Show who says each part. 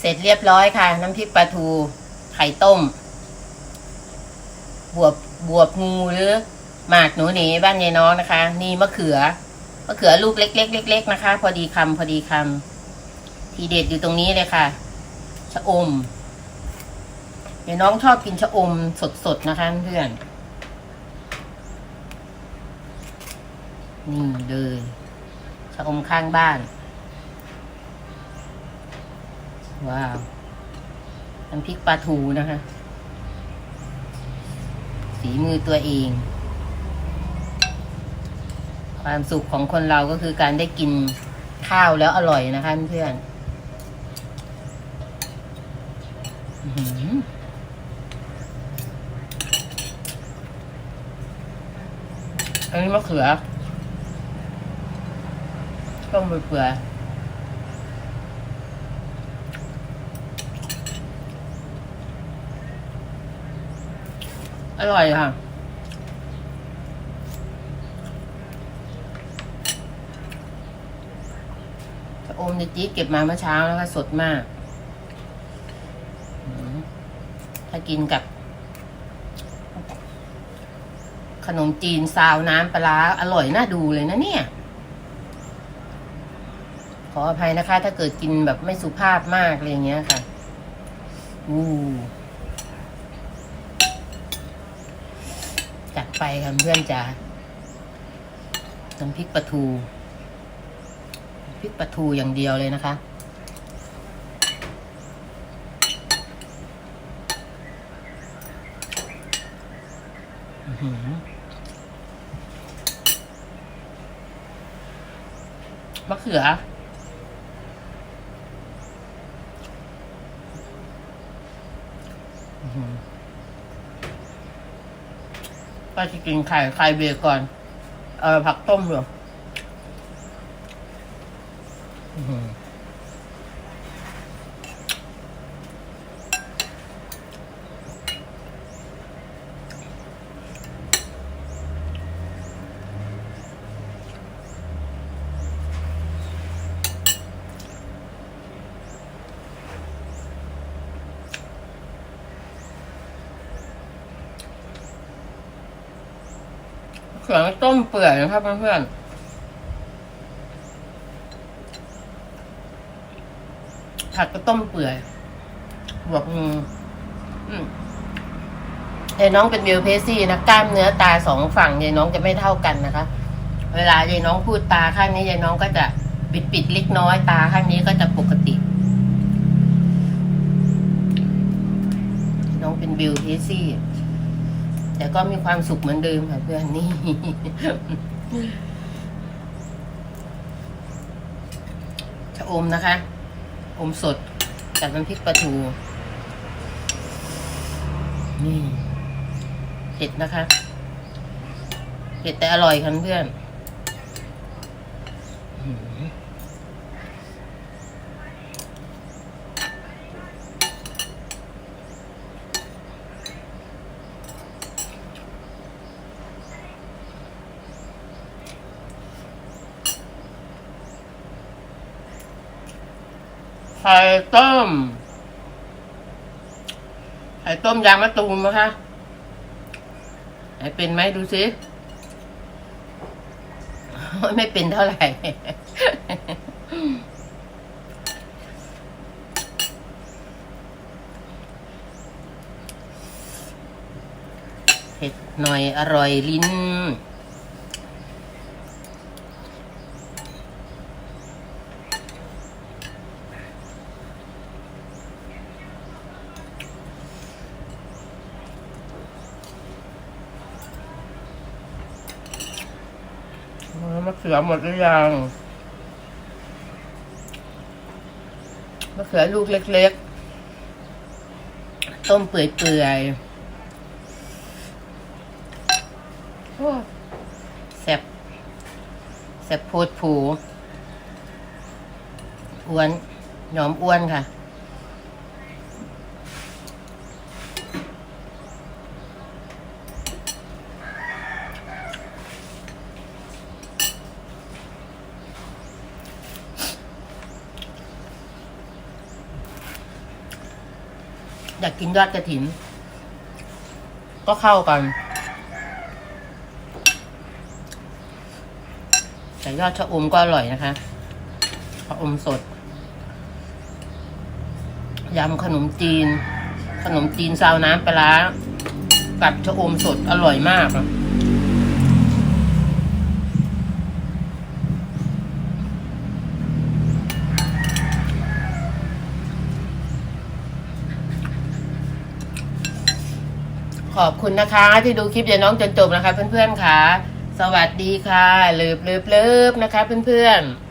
Speaker 1: เสร็จเรียบร้อยค่ะ น้ำพริกปลาทู ไข่ต้ม บวบบวบงูหรือหมากหนูหนีบ้านยายน้องนะคะ นี่มะเขือมะเขือลูกเล็กๆเล็กๆนะคะ พอดีคำพอดีคำทีเด็ดอยู่ตรงนี้เลยค่ะ ชะอมยายน้องชอบกินชะอมสดๆนะคะเพื่อน นี่เลย ชะอมข้างบ้าน ว้าวน้ำพริกปลาทูนะคะ สีมือตัวเอง ความสุขของคนเราก็คือการได้กินข้าวแล้วอร่อยนะคะเพื่อนๆอื้อหืออันนี้มะเขือ ต้มเปื่อย อร่อยค่ะ อมในจี๊เก็บมาเมื่อเช้าแล้วก็สดมาก ถ้ากินกับ ขนมจีนซาวน้ำปลาร้าอร่อยน่าดูเลยนะเนี่ย ขออภัยนะคะ ถ้าเกิดกินแบบไม่สุภาพมากอะไรเงี้ยค่ะ อู้ จัดไปค่ะเพื่อนจ๋าน้ำพริกปลาทูพริกปลาทูอย่างเดียวเลยนะคะ มะเขือ อื้อหือ ก็จะกินไข่ไข่เบคอนเออผักต้มเหรอยู่ ขือต้มเปื่อยนะครับเพื่อนๆผักก็ต้มเปื่อยบวกมืออืมยายน้องเป็นมิวเพซี่นะกล้ามเนื้อตาสองฝั่งยายน้องจะไม่เท่ากันนะคะ เวลายายน้องพูดตาข้างนี้ยายน้องก็จะปิดปิดเล็กน้อยตาข้างนี้ก็จะปกติ น้องเป็นบิวเพซี่ แต่ก็มีความสุขเหมือนเดิมค่ะเพื่อนนี่ชะอมนะคะ อมสดกับน้ำพริกปลาทู นี่เผ็ดนะคะเผ็ดแต่อร่อยค่ะเพื่อน ไข่ต้ม ไข่ต้มยางมะตูมนะคะไหนเป็นไหมดูสิไม่เป็นเท่าไหร่ เผ็ดหน่อยอร่อยลิ้น มะเขือหมดหรือยังมะเขือลูกเล็ก ๆ ต้มเปื่อยๆโอ้แซ่บแซ่บโพดผูอ้วนหยอมอ้วนค่ะ อยากกินยอดกระถิน ก็เข้ากัน แต่ยอดชะอมก็อร่อยนะคะชะอมสดยำขนมจีน ขนมจีนซาวน้ำปลาร้ากับชะอมสดอร่อยมาก อะขอบคุณนะคะ ที่ดูคลิปยายน้องจนจบนะคะ เพื่อนๆค่ะ สวัสดีค่ะเลิบเลิบเลิบนะคะ เพื่อนๆ